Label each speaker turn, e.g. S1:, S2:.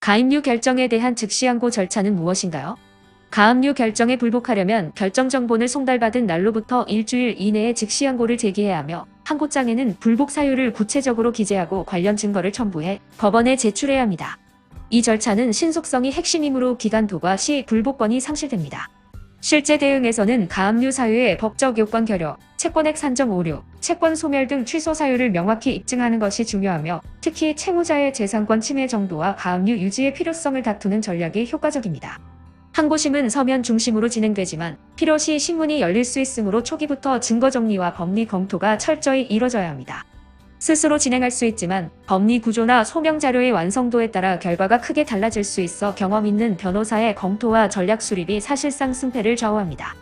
S1: 가입류 결정에 대한 즉시 항고 절차는 무엇인가요? 가압류 결정에 불복하려면 결정 정보를 송달받은 날로부터 일주일 이내에 즉시 항고를 제기해야 하며 항고장에는 불복 사유를 구체적으로 기재하고 관련 증거를 첨부해 법원에 제출해야 합니다. 이 절차는 신속성이 핵심이므로 기간 도과 시 불복권이 상실됩니다. 실제 대응에서는 가압류 사유의 법적 요건 결여, 채권액 산정 오류, 채권 소멸 등 취소 사유를 명확히 입증하는 것이 중요하며 특히 채무자의 재산권 침해 정도와 가압류 유지의 필요성을 다투는 전략이 효과적입니다. 항고심은 서면 중심으로 진행되지만 필요시 신문이 열릴 수 있으므로 초기부터 증거 정리와 법리 검토가 철저히 이뤄져야 합니다. 스스로 진행할 수 있지만 법리 구조나 소명 자료의 완성도에 따라 결과가 크게 달라질 수 있어 경험 있는 변호사의 검토와 전략 수립이 사실상 승패를 좌우합니다.